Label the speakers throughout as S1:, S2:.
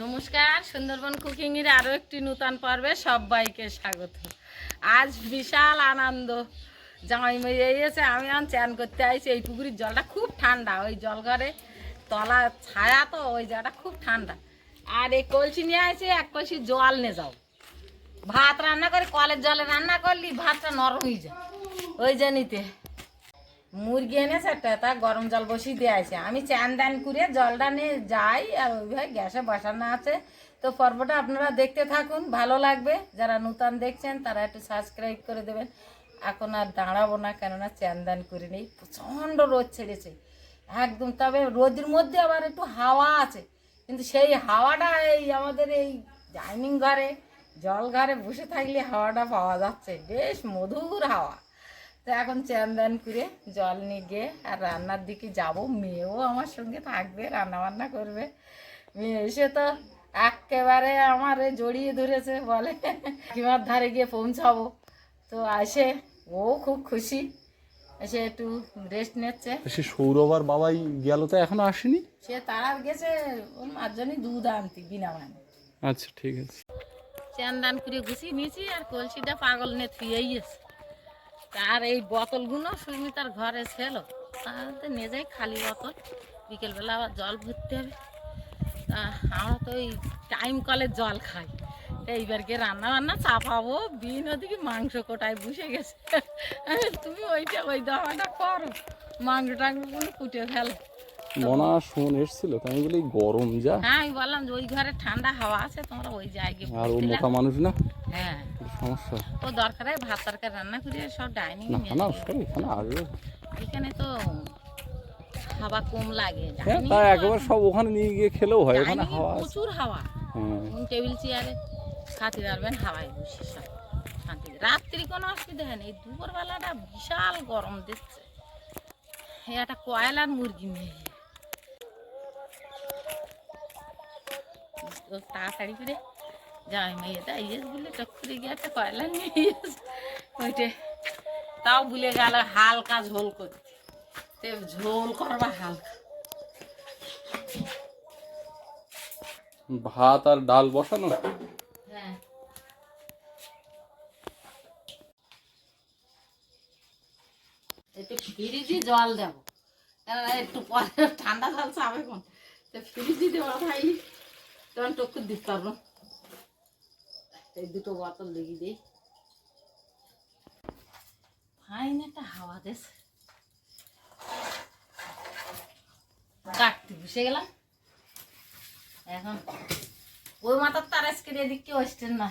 S1: নমস্কার, সুন্দরবন কুকিংয়ের আরও একটি নূতন পর্বে সবাইকে স্বাগত। আজ বিশাল আনন্দ। জামাই মেয়ে এসে আমি এখন চ্যান করতে আইছি, এই পুকুরের জলটা খুব ঠান্ডা, ওই জল ঘরে তলা ছায়া তো, ওই জায়গাটা খুব ঠান্ডা। আর এই কলসি নিয়ে আসি এক কলসি জল নিয়ে যাও। ভাত রান্না করে, কলের জলে রান্না করলি, ভাতটা নরম হয়ে যায়। ওই জানিতে মুরগি এনেছে একটা তা গরম জল বসিয়ে দিয়ে আছে আমি চান দান করে জলটা নিয়ে যাই আর ওইভাবে গ্যাসে বসানো আছে। তো পর্বটা আপনারা দেখতে থাকুন, ভালো লাগবে। যারা নূতন দেখছেন, তারা একটু সাবস্ক্রাইব করে দেবেন। এখন আর দাঁড়াবো না, কেননা চান দান করে নেই প্রচণ্ড রোদ ছেড়েছে। একদম, তবে রোদের মধ্যে আবার একটু হাওয়া আছে। কিন্তু সেই হাওয়াটা এই আমাদের এই ডাইনিং ঘরে, জল ঘরে বসে থাকলে হাওয়াটা পাওয়া যাচ্ছে। বেশ মধুর হাওয়া। তো এখন চ্যান দান করে জল নিয়ে গিয়ে আর রান্নার দিকে যাব। মেয়েও আমার সঙ্গে থাকবে রান্না বান্না করবে। মেয়ে এসে তো একেবারে আমার জড়িয়ে ধরেছে বলে কিমার ধারে গিয়ে পৌঁছাবো। তো আসে ও খুব খুশি এসে একটু রেস্ট নিচ্ছে।
S2: সে সৌরভ আর বাবাই গেল তো এখনও আসেনি?
S1: সে তারা গেছে ওর মার জন্যই দুধ আনতি বিনা মানে।
S2: আচ্ছা ঠিক আছে।
S1: চ্যান দান করে গুছিয়ে নিয়েছি আর কলসিটা পাগল নিয়ে থুয়েই গেছে তার এই বোতলগুলো সুস্মিতার ঘরে ছিল। তাতে নিয়ে যাই খালি বোতল। বিকেলবেলা আবার জল ভরতে হবে। তা আমরা তো ওই টাইম কলে জল খাই। তা এইবারকে রান্না বান্না চাপাবো। বিন ওদিকে মাংস কোটায় বসে গেছে। তুমি ওইটা ওই দামাটা করো। মাংস টাংসগুলো কুটে ফেলো।
S2: মনা শোন এসছিল আমি বলি গরম যা।
S1: হ্যাঁ আমি বললাম যে ওই ঘরে ঠান্ডা হাওয়া আছে তোমরা ওই জায়গায়
S2: আর ও মোটা মানুষ না।
S1: হ্যাঁ।
S2: সমস্যা?
S1: ও দরকার হয় ভাত তরকারি রান্না করে সব ডাইনিং
S2: না না এখানে
S1: তো হাওয়া কম লাগে
S2: হ্যাঁ তা একবার সব ওখানে নিয়ে গিয়ে খেলেও হয় ওখানে হাওয়া
S1: প্রচুর হাওয়া। টেবিল চেয়ারে খাতে পারবেন হাওয়ায় বসে সব শান্তি রাত্রি কোনো অসুবিধা হয় না এই দুপুরবেলাটা বিশাল গরম দিচ্ছে। একটা কয়লার মুরগি নিয়ে তাড়াতাড়ি করে যাই মেয়েটা ইয়েস বলে টক করে গিয়ে একটা কয়লা নিয়ে এসে। ওইটে তাও ভুলে গেল হালকা ঝোল করতে তে ঝোল করবা হালকা।
S2: ভাত আর ডাল বসানো?
S1: হ্যাঁ। একটু ফ্রিজে জল দেবো। একটু পরে ঠান্ডা জল চাবে কোন? তো ফ্রিজে দেওয়া খাইলি তখন টক্কু দিতে পারব। এই দুটো বোতল লেগে দিই ফাইন একটা হাওয়া দেশ কাটতে বসে গেলাম। এখন ওই মাথার তার আজকে এদিক কেউ আসছেন না।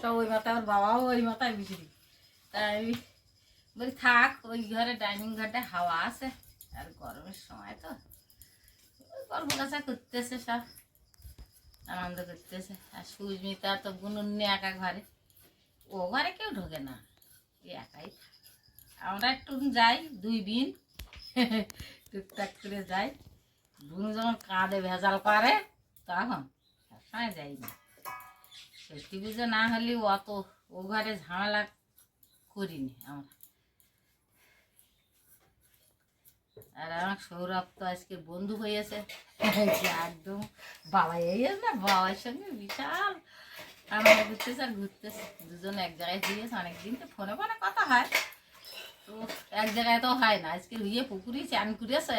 S1: সব ওই মাথা ওর বাবাও ওই মাথায় বিক্রি তাই আমি বলি, থাক, ওই ঘরে ডাইনিং ঘরটা হাওয়া আছে। আর গরমের সময় তো গল্প কাছা করতেছে সব। আনন্দ করতেছে। আর সুস্মিতা তো বুনুন নিয়ে একা ঘরে। ও ঘরে কেউ ঢোকে না। একাই আমরা একটু যাই, দুই দিন টুকটাক করে যাই। বুনু যখন কাঁধে ভেজাল করে, তখন সবসময় যাই না। সত্যি পুজো না হলে অত ও ঘরে ঝামেলা করিনি আমরা। আর আমার সৌরভ তো আজকে বন্ধু হয়েছে যে একদম বাবা এই না? বাবার সঙ্গে বিশাল আনন্দ ঘুরতেছে আর ঘুরতেছে। দুজন এক জায়গায় গিয়েছে অনেকদিন তো ফোনে ফোনে কথা হয়। তো এক জায়গায় তো হয় না। আজকে ইয়ে পুকুরে চান করেছে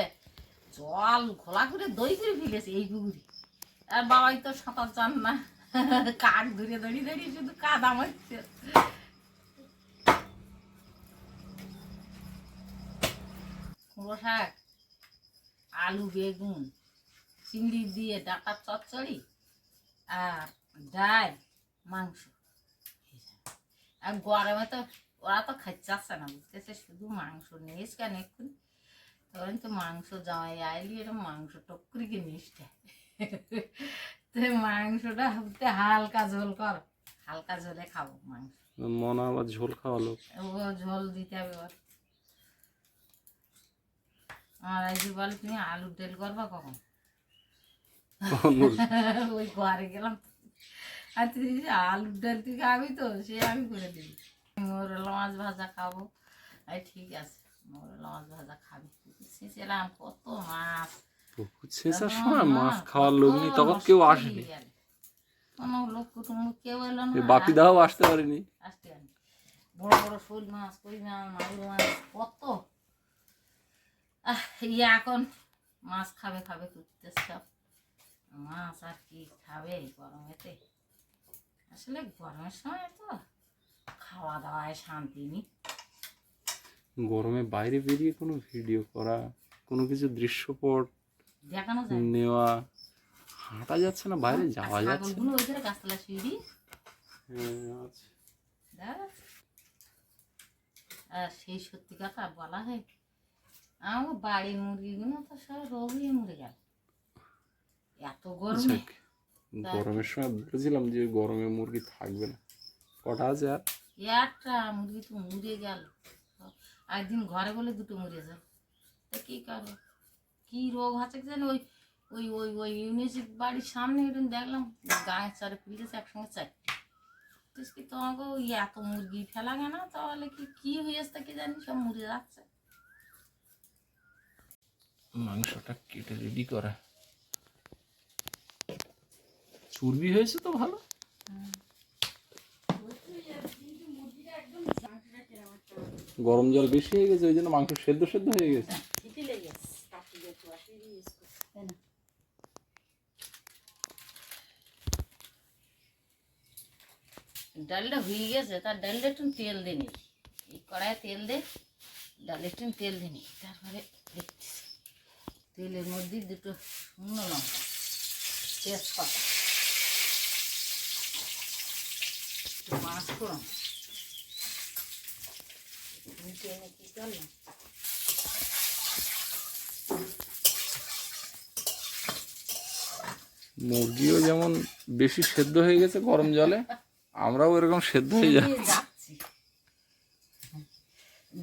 S1: জল ঘোলা করে দই করে ফেলেছে এই পুকুরে। আর বাবাই তো সাঁতার চান না। কাক ধরে ধরে ধরে শুধু কাদা মারছে। কুমড়ো শাক আলু বেগুন চিংড়ি দিয়ে ডাকার চচ্চড়ি আর ডাল মাংস। আর গরমে তো ওরা তো খাইতে চাচ্ছে না বুঝতেছে? শুধু মাংস নিস কেন এক্ষুনি? তখন তো মাংস জামাই আইলি এরকম মাংস টকরি কে নিসটা তো মাংসটা হতে হালকা ঝোল কর হালকা ঝোলে খাব মাংস।
S2: মনা আবার ঝোল খাওয়ালো
S1: ও ঝোল দিতে হবে ওর। আর আজকে বল তুমি আলুর তেল করবা কখন? ওই ঘরে গেলাম। আর তুই আলুর ডাল তুই খাবি তো সে আমি করে দিবি। মোরলা মাছ ভাজা খাব। এই ঠিক আছে মোরলা মাছ ভাজা খাবি। ছিলাম কত মাছ।
S2: পুকুর সময় মাছ খাওয়ার লোক নেই তখন কেউ আসেনি।
S1: কোনো লোক কুটুম্ব কেউ এলো না।
S2: বাপি দাও আসতে পারেনি।
S1: আসতে পারেনি। বড় বড় শোল মাছ কই মাছ মাগুর মাছ কত ইয়ে এখন মাছ খাবে খাবে করতে সব। মাছ আর কি খাবে এই গরমেতে? আসলে গরমের সময় তো খাওয়া দাওয়ায় শান্তি নেই।
S2: গরমে বাইরে বেরিয়ে কোনো ভিডিও করা কোনো কিছু দৃশ্যপট
S1: দেখানো যায়
S2: নেওয়া হাঁটা যাচ্ছে না বাইরে যাওয়া যাচ্ছে
S1: ছাগলগুলো ওই ধারে গাছতলা সিঁড়ি
S2: হ্যাঁ?
S1: আর সেই সত্যি কথা বলা হয় আমার বাড়ির মুরগিগুলো তো সব রোগ হয়ে মরে গেল এত গরমে।
S2: গরমের সময় যে গরমে মুরগি থাকবে না। কটা আছে আর?
S1: একটা মুরগি তো মরে গেল। একদিন ঘরে বলে দুটো মরে গেল তা কি করো কি রোগ আছে কি জানি? ওই ওই ওই ওই ইউনিভার্সিটি বাড়ির সামনে একদিন দেখলাম গায়ের চারে ফিরেছে একসঙ্গে চাই কি তোমাকে ওই এত মুরগি ফেলা কেন তাহলে কি কি হয়েছে কি জানি? সব মরে যাচ্ছে।
S2: মাংসটা কেটে রেডি করা। চর্বি হয়েছে তো ভালো? গরম জল বেশি হয়ে গেছে ওই জন্য মাংস সেদ্ধ সেদ্ধ হয়ে গেছে।
S1: ডালটা হয়ে গেছে, তার ডালটা একটু তেল দিনি এই কড়াইয়ে তেল দে, ডালে একটু তেল দিনি তারপরে তেলের মধ্যে দুটো শুকনো লঙ্কা তেজপাতা মাছ ফোড়ন নিচে এনে কি করলাম?
S2: মুরগিও যেমন বেশি সেদ্ধ হয়ে গেছে গরম জলে আমরাও এরকম সেদ্ধ হয়ে যাচ্ছি।
S1: যাচ্ছি।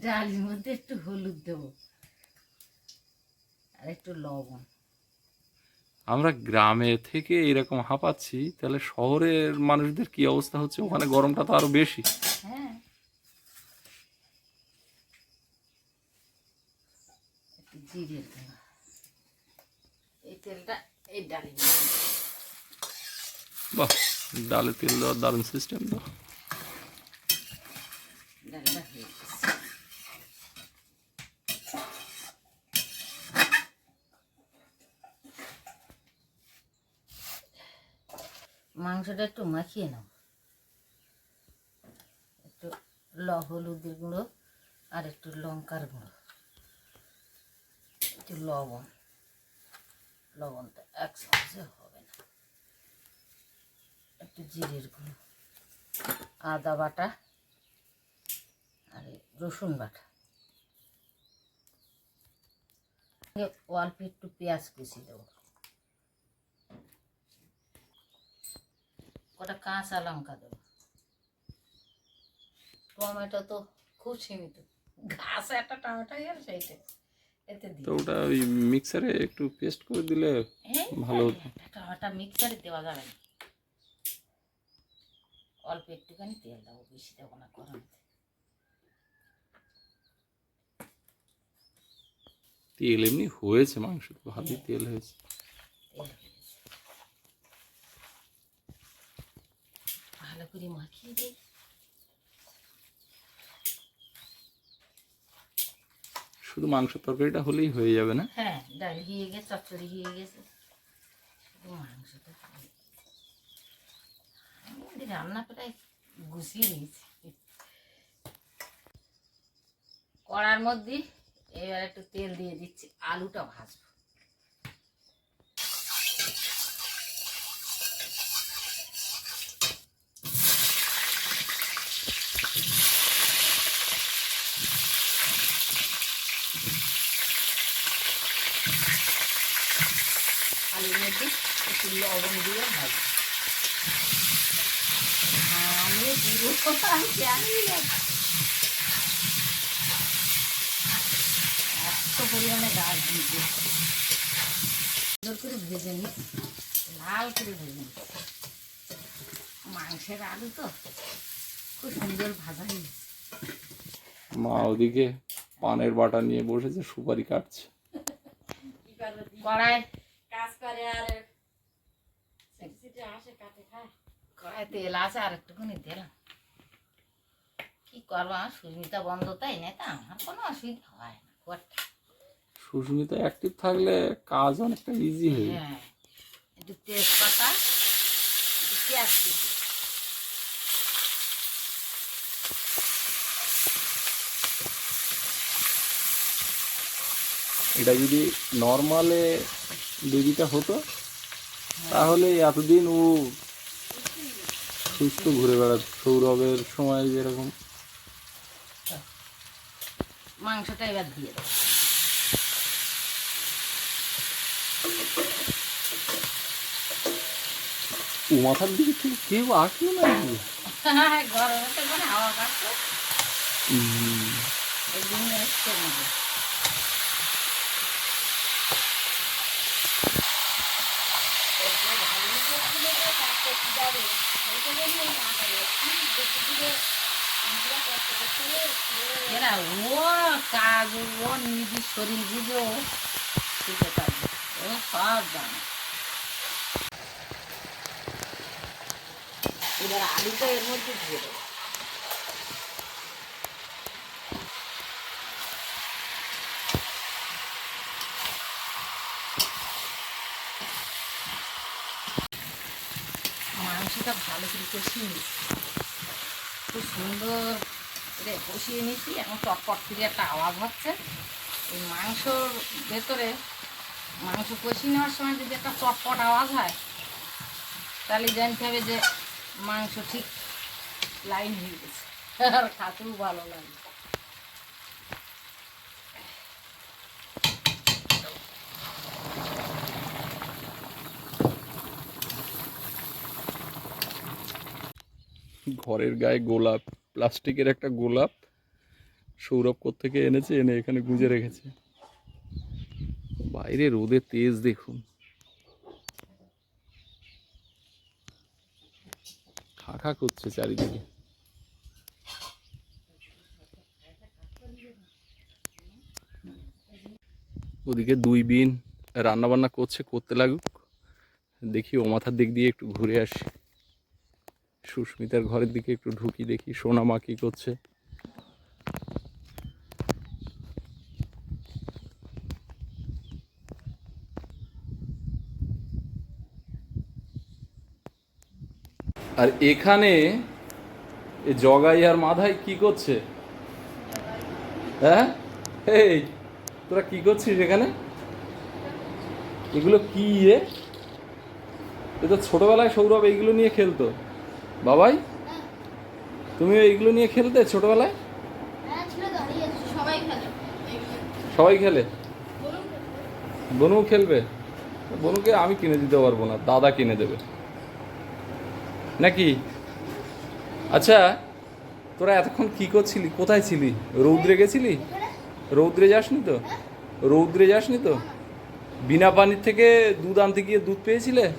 S1: ডালের মধ্যে একটু হলুদ দেবো। আর একটু লবণ।
S2: আমরা গ্রামে থেকে এরকম হাঁপাচ্ছি তাহলে শহরের মানুষদের কি অবস্থা হচ্ছে? ওখানে গরমটা তো আরও বেশি।
S1: হ্যাঁ। একটু জিরে এই তেলটা এই ডালে
S2: বাহ ডালে তেল দেওয়ার দারুণ সিস্টেম তো।
S1: ডালটা হয়ে গেছে। মাংসটা একটু মাখিয়ে নাও। একটু ল হলুদের গুঁড়ো আর একটু লঙ্কার গুঁড়ো। একটু লবণ। লবণটা এক চামচে হবে না। একটু জিরের গুঁড়ো। আদা বাটা আর রসুন বাটা। অল্প একটু পেঁয়াজ কুচি দেবো। কটা কাঁচা লঙ্কা দেবো। টমেটো তো খুব সীমিত। ঘাস একটা টমেটো গেল সেইটা। এতে
S2: তো ওটা ওই মিক্সারে একটু পেস্ট করে দিলে ভালো হতো।
S1: টমেটো মিক্সারে দেওয়া যাবে না। অল্প একটুখানি তেল দেবো বেশি দেবো না গরমে
S2: তেল। এমনি হয়েছে মাংস ভালোই তেল হয়েছে
S1: তেল হয়ে গেছে। ভালো করে মাখিয়ে দিই
S2: শুধু মাংস তরকারিটা হলেই হয়ে যাবে না?
S1: হ্যাঁ ডাল হয়ে গেছে চচ্চড়ি হয়ে গেছে। শুধু মাংসটা রান্না প্রায় গুছিয়ে নিয়েছি। কড়ার মধ্যে এবার একটু তেল দিয়ে দিচ্ছি আলুটা ভাজবো আলুর মধ্যে একটু লবণ দিয়ে ভাজবো আমি দিব জানি এত পরিমাণে গাছ দিয়েছে। সুন্দর করে ভেজে নি লাল করে ভেজে নি মাংসের আলু তো খুব সুন্দর ভাজা হয়েছে।
S2: মা ওদিকে পানের বাটা নিয়ে বসেছে সুপারি কাটছে।
S1: কড়াই।
S3: কাজ করে আর সিটি সিটি আসে কাটে খায়
S1: কড়াই তেল আছে আর একটুখানি দিলাম কি করব আমার সুস্মিতা বন্ধ তাই না? তা আমার কোনো অসুবিধা হয় না
S2: সুস্মিতা অ্যাক্টিভ থাকলে কাজ অনেকটা ইজি হয়ে যায়।
S1: হ্যাঁ একটু তেজপাতা একটু পেঁয়াজ
S2: এটা যদি নর্মালে বেবিটা হতো তাহলে এতদিন ও সুস্থ ঘুরে বেড়াত সৌরভের সময় যেরকম।
S1: মাংসটা এবার দিয়ে
S2: ও মাথার দিকে থেকে কেউ আসলো না নাকি?
S1: গরমে তো হাওয়া কাটছে
S2: হুম,
S1: এই জন্য এসছে নাকি এরা ও কাজ ও নিজের শরীর বুঝে ও শিখে থাকবে ও সব জানে এবার আলুটা এর মধ্যে দিয়ে দেবো মাংসটা ভালো করে কষিয়ে নিচ্ছি। খুব সুন্দর করে কষিয়ে নিচ্ছি। এখন চটপট করে একটা আওয়াজ হচ্ছে। এই মাংসর ভেতরে, মাংস কষিয়ে নেওয়ার সময় যদি একটা চটপট আওয়াজ হয়, তাহলে জানতে হবে যে মাংস ঠিক লাইন হয়ে গেছে। আর খাতেও ভালো লাগে
S2: ঘরের গায়ে গোলাপ, প্লাস্টিকের একটা গোলাপ সৌরভ থেকে এনেছে, এনে এখানে গুঁজে রেখেছে। বাইরে রোদে তেজ দেখুন। খা খা করছে চারিদিকে। ওদিকে দুই বিন রান্নাবান্না করছে, করতে লাগুক। দেখি ও মাথার দিক দিয়ে একটু ঘুরে আসি। সুস্মিতার ঘরের দিকে একটু ঢুকি দেখি, সোনা মা কি করছে। আর এখানে জগাই আর মাধাই কি করছে? হ্যাঁ? এই, তোরা কি করছিস এখানে? এগুলো কি রে? এ তো ছোটবেলায় সৌরভ এইগুলো নিয়ে খেলতো। বাবাই তুমি এইগুলো নিয়ে খেলতে ছোটবেলায়?
S3: হ্যাঁ সবাই খেলে।
S2: বনু খেলবে? বনুকে আমি কিনে দিতে পারব না দাদা কিনে দেবে। নাকি? আচ্ছা তোরা এতক্ষণ কি করছিলি? কোথায় ছিলি? রৌদ্রে গেছিলি? রৌদ্রে যাসনি তো? রৌদ্রে যাসনি তো? বিনা পানির থেকে দুধ আনতে গিয়ে দুধ পেয়েছিলে?
S3: যাব।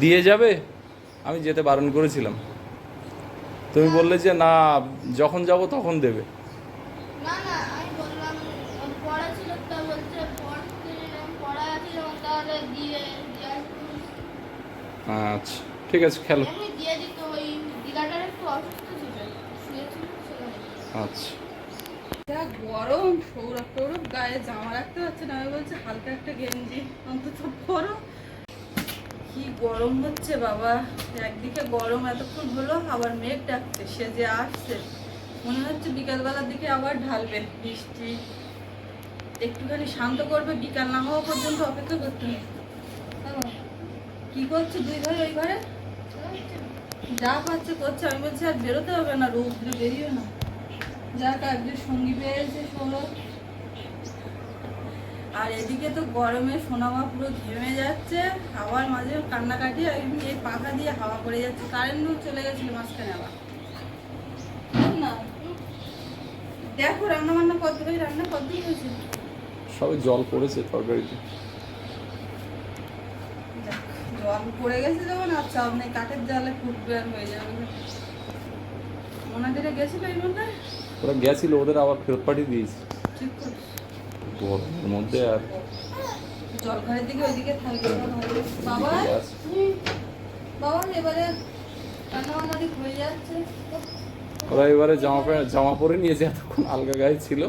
S2: দিয়ে যাবে? আমি যেতে বারণ করেছিলাম। তুমি বললে যে না যখন যাব তখন দেবে।
S3: না না আমি বললাম উম, পড়া ছিল তা বলছে পড়তে পড়া আছে যখন তাহলে দিয়ে দিয়ে আসব।
S2: আচ্ছা ঠিক আছে খেলো।
S3: এমনি দিয়ে দিত ওই দিদাটার একটু অসুস্থ ছিল শুয়েছিল সেখানে
S2: আচ্ছা।
S4: যা গরম সৌরভ টৌরভ গায়ে জামা রাখতে পারছে না আমি বলছি হালকা একটা গেঞ্জি অন্তত পরো। কি গরম হচ্ছে বাবা? একদিকে গরম, এতক্ষণ হলো, আবার মেঘ ডাকছে, সে যে আসছে। মনে হচ্ছে বিকালবেলার দিকে আবার ঢালবে বৃষ্টি। একটুখানি শান্ত করবে, বিকাল না হওয়া পর্যন্ত অপেক্ষা করতে হবে। কি করছে দুই ভাই ওই ঘরে? যা পাচ্ছে করছে, আমি বলছি আর বেরোতে হবে না, রৌদ্রে বেরিয়ে না। যাক একজন সঙ্গী পেয়েছে সৌরভ আর এদিকে তো গরমে সোনামা পুরো ঘেমে যাচ্ছে হাওয়ার মাঝে কান্নাকাটি আর এমনি এই পাখা দিয়ে হাওয়া পড়ে যাচ্ছে কারেন্টও চলে গেছিল মাঝখানে আবার। না? দেখো রান্না বান্না কত রান্না কত হয়েছে?
S2: সবে জল পড়েছে তরকারিতে।
S4: জল পড়ে গেছে যখন আর চাপ নেই কাঠের জালে ফুটবে আর হয়ে যাবে। ওনাদের গেছিল এই মধ্যে?
S2: ওরা গেছিল ওদের আবার ফেরত পাঠিয়ে দিয়েছি।
S4: ঠিক
S2: গরমের মধ্যে আর
S4: জলঘরের দিকে ওইদিকে থাকবে। বাবা বাবা এবারে
S2: ওরা এবারে জামা প্যান্ট জামা পরে নিয়েছে এতক্ষণ আলগা গায়ে ছিল।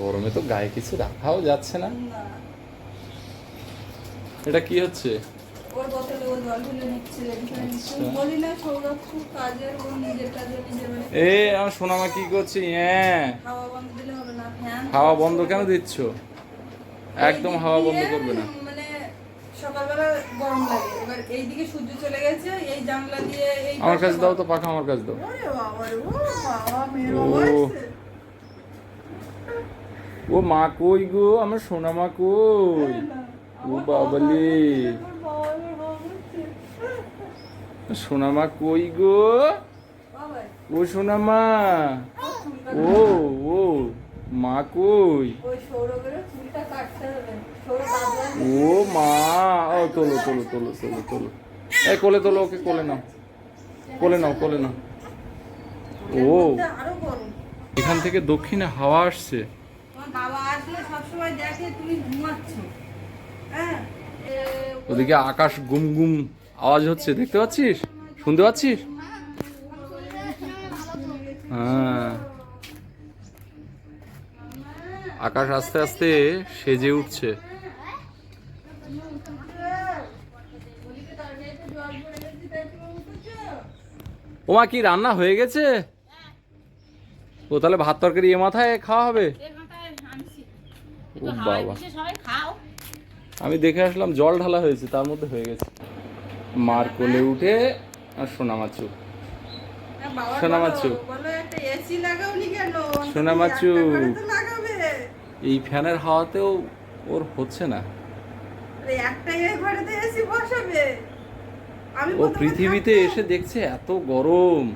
S2: গরমে তো গায়ে কিছু রাখাও যাচ্ছে না। এটা কি হচ্ছে?
S4: ওর বোতলে ও জল ঢেলে নিচ্ছে রেডি করে নিচ্ছে। বলি না সৌরভ খুব কাজের ও নিজের কাজে নিজের মানে
S2: এ আমার সোনামা কি করছি? হ্যাঁ।
S4: হাওয়া বন্ধ দিলে হবে না ফ্যান
S2: হাওয়া বন্ধ কেন দিচ্ছ? একদম হাওয়া বন্ধ করবে না।
S4: মানে সকালবেলা গরম লাগে। এবার এইদিকে সূর্য চলে গেছে এই জানলা দিয়ে এই
S2: আমার কাছে দাও তো পাখা আমার কাছে দাও।
S4: ওরে বাবা রে, বাবা, মেয়ের
S2: ও। ও মা কই গো? আমার সোনা মা কই ও বাবালি
S4: আমার বাবা, আমার বাবা এসছে।
S2: সোনা মা কই গো? ও সোনা মা ও ও মা কই? ও মা। ও তোলো তোলো তোলো তোলো তোলো। এ কোলে তোলো ওকে কোলে নাও। কোলে নাও কোলে নাও। ও। এখান থেকে দক্ষিণে হাওয়া আসছে।
S4: হ্যাঁ?
S2: ওদিকে আকাশ গুম গুম। আওয়াজ হচ্ছে দেখতে পাচ্ছিস? শুনতে পাচ্ছিস? হ্যাঁ। আকাশ আস্তে আস্তে সেজে উঠছে? ওমা কি রান্না হয়ে গেছে? ও তাহলে ভাত তরকারি এ মাথায় খাওয়া হবে? ও বাবা। আমি দেখে আসলাম জল ঢালা হয়েছে তার মধ্যে হয়ে গেছে। মার কোলে উঠে আর সোনা মাছু।
S4: বাবা
S2: সোনা মাছু।
S4: এসি কেন?
S2: সোনা মাছু।
S4: একটা করে তো লাগাবে।
S2: এই ফ্যানের হাওয়াতেও ওর হচ্ছে না। ও পৃথিবীতে এসে দেখছে এত গরম।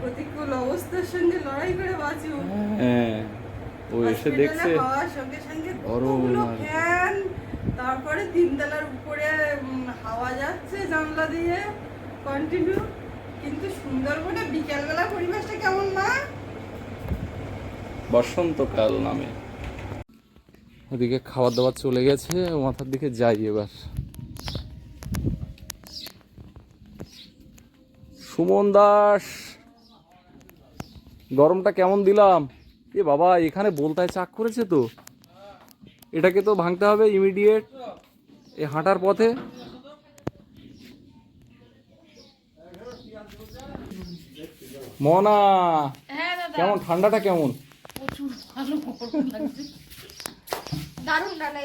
S4: প্রতিকূল অবস্থার সঙ্গে লড়াই করে বাঁচুক।
S2: হ্যাঁ। ও এসে দেখছে। গরম
S4: ফ্যান তারপরে তিনতলার উপরে হাওয়া যাচ্ছে জানলা দিয়ে কন্টিনিউ কিন্তু সুন্দরবনে বিকেলবেলা পরিবেশটা কেমন না
S2: বসন্তকাল নামে। ওদিকে খাবার দাবার চলে গেছে মাথার দিকে যাই এবার। সুমন দাস গরমটা কেমন দিলাম? এ বাবা এখানে বলতায় চাক করেছে তো। এটাকে তো ভাঙতে হবে ইমিডিয়েট এ হাঁটার পথে। মনা
S1: হ্যাঁ
S2: কেমন ঠান্ডাটা কেমন?
S1: প্রচুর ভালো গরম লাগছে।
S3: দারুণ ঠান্ডা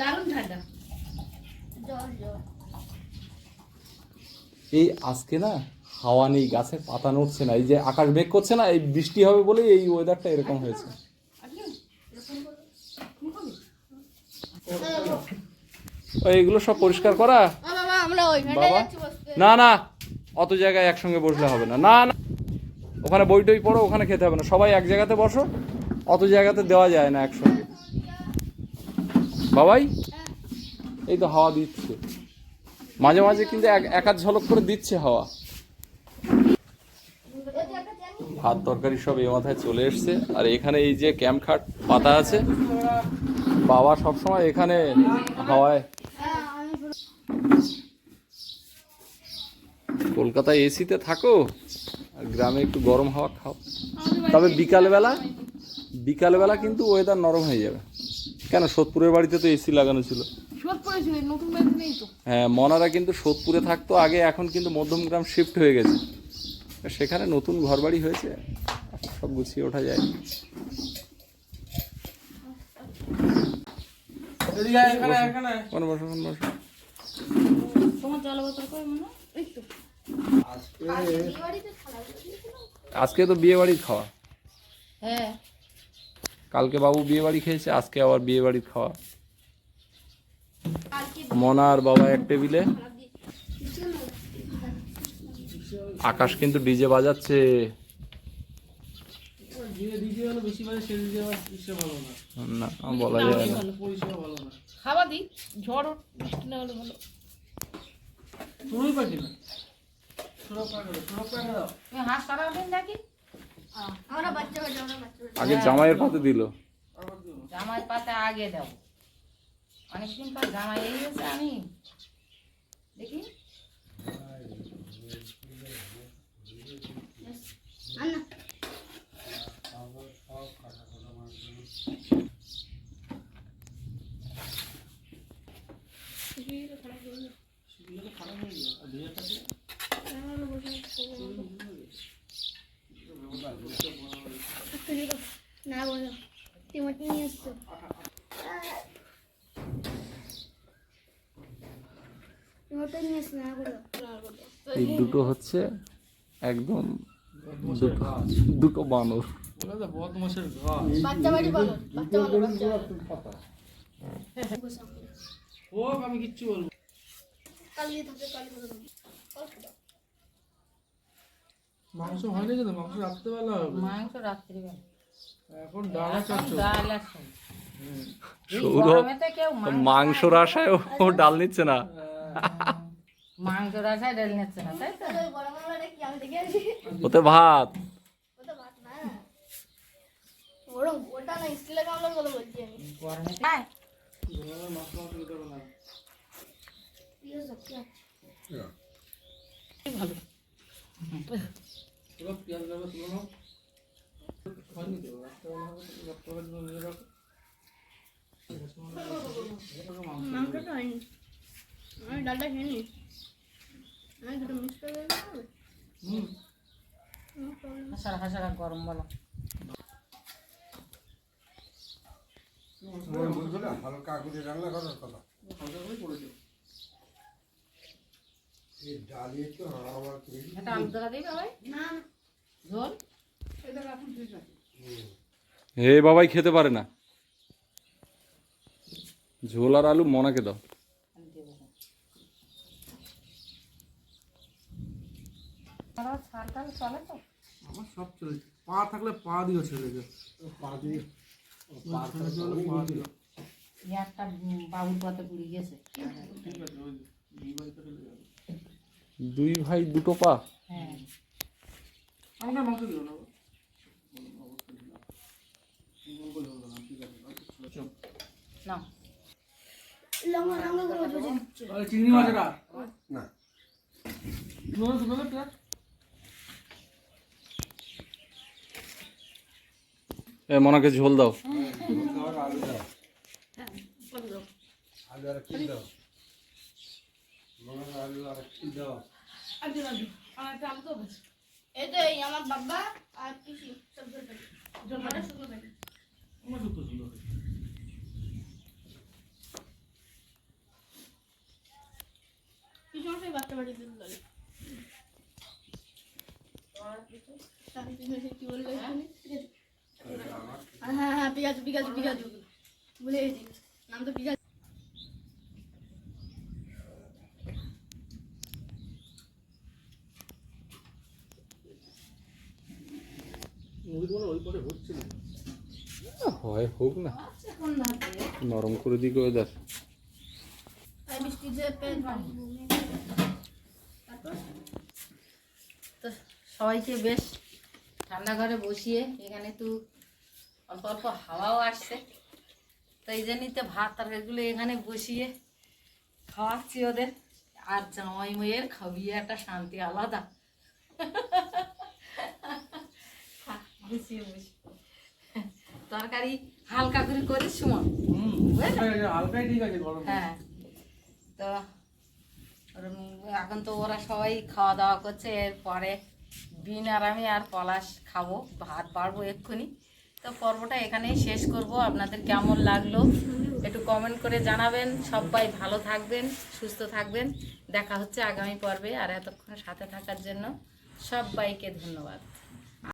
S1: দারুণ ঠান্ডা।
S3: জল জল
S2: এই আজকে না হাওয়া নেই গাছের পাতা নড়ছে না এই যে আকাশ মেঘ করছে না এই বৃষ্টি হবে বলে এই ওয়েদারটা এরকম হয়েছে। ও, এইগুলো সব পরিষ্কার করা?
S3: বাবা।
S2: না না অত জায়গায় একসঙ্গে বসলে হবে না। না না। ওখানে বই টই পড়ো ওখানে খেতে হবে না। সবাই এক জায়গাতে বসো অত জায়গাতে দেওয়া যায় না একসঙ্গে। বাবাই এই তো হাওয়া দিচ্ছে। মাঝে মাঝে কিন্তু এক এক ঝলক করে দিচ্ছে হাওয়া। ভাত তরকারি সব এ মাথায় চলে এসছে। আর এখানে এই যে ক্যাম্প খাট পাতা আছে বাবা সবসময় এখানে হাওয়ায়। কলকাতায় এসিতে থাকো আর গ্রামে একটু গরম হাওয়া খাও। তবে বিকালবেলা বিকালবেলা কিন্তু ওয়েদার নরম হয়ে যাবে। কেন? সোদপুরের বাড়িতে তো এসি লাগানো ছিল। হ্যাঁ মনারা কিন্তু সোদপুরে থাকতো আগে এখন কিন্তু মধ্যমগ্রাম শিফট হয়ে গেছে। সেখানে নতুন ঘরবাড়ি হয়েছে সব গুছিয়ে ওঠা যায়। আজকে তো। বিয়ে বাড়ির খাওয়া
S1: হ্যাঁ।
S2: কালকে বাবু বিয়ে বাড়ি খেয়েছে আজকে আবার বিয়ে বাড়ির খাওয়া মনা আর বাবা এক টেবিলে। আকাশ কিন্তু ডিজে বাজাচ্ছে। না বলা যায় না।
S1: দি ঝড় বৃষ্টি না হলে ভালো।
S2: আগে জামাইয়ের পাতে দিল।
S1: জামাই পাতে আগে দেব। অনেকদিন পর জামাই এই আমি। দেখি।
S3: না বলো টিমাটি নিয়ে এসছো
S2: এই দুটো হচ্ছে একদম দুটো দুটো বানর।
S5: আমি কিচ্ছু বলব
S3: কালি থাকে কালি করে
S5: মাংস হয়নি কিন্তু মাংস রাত্রেবেলা হবে।
S1: মাংস রাত্রিবেলা
S5: এখন ডালা চাচ্ছ?
S1: ডাল
S2: মাংসর আশায় ও- ডাল নিচ্ছে না।
S1: মাংস রাখায় ডাল নিচ্ছে না তাই তো?
S2: ওতে ভাত।
S3: ওটা না স্টিলের গামলার কথা বলছি আমি।
S1: গরমে
S3: মাংসটা হয়নি আমি ডালটা খেয়ে নি আমি দুটো মিক্স করে দিলে
S5: হুম।
S1: হাসারা হাসারা গরম বলো।
S6: হালকা করে রান্না করার কথা।
S5: হালকা করে পড়েছে
S6: এই ডালি একটু আমার করে
S1: এটা আলু টাকা দিই ভাই
S3: না।
S1: ঝোল?
S2: হে বাবাই খেতে পারে না। ঝোল আর আলু মনাকে দাও।
S5: আমার সব চলেছে পা থাকলে পা দিও ছেলেকে।
S6: পা দিয়ে।
S5: পা দিও।
S1: একটা বাবুর পথে পুড়ে গেছে।
S5: ঠিক আছে দুই
S2: ভাই দুটো পা।
S1: হ্যাঁ।
S5: চিংড়ি মাছ
S6: না।
S2: এ মনাকে ঝোল দাও।
S6: আর আলু দাও। আলু আর কি দাও মনে হয় আলু আর কি দাও
S3: এই তো এই আমার বাবা বাচ্চা বাড়ি বলল এখানে? হ্যাঁ হ্যাঁ পিকাজু পিকাজু পিকাজু ভুলে গেছি নাম তো পিকাজু
S5: মুড়ি তোমার ওই পরে হচ্ছে না
S2: হয় হোক না। নরম করে দিকে ওয়েদার।
S1: তো সবাইকে বেশ ঠান্ডা ঘরে বসিয়ে এখানে একটু অল্প অল্প হাওয়াও আসছে। তো এই জন্যই তো ভাত তরকারিগুলো এখানে বসিয়ে খাওয়াচ্ছি ওদের। আর জামাই মেয়ের খাবিয়ে একটা শান্তি আলাদা। তরকারি হালকা করে করিস সুমন
S5: হালকাই ঠিক আছে
S1: হ্যাঁ। তো এখন তো ওরা সবাই খাওয়া দাওয়া করছে এরপরে বিন আর আমি আর পলাশ খাব ভাত বাড়বো এক্ষুনি। তো পর্বটা এখানেই শেষ করব। আপনাদের কেমন লাগল একটু কমেন্ট করে জানাবেন। সবাই ভালো থাকবেন সুস্থ থাকবেন। দেখা হচ্ছে আগামী পর্বে। আর এতক্ষণ সাথে থাকার জন্য সবাইকে ধন্যবাদ।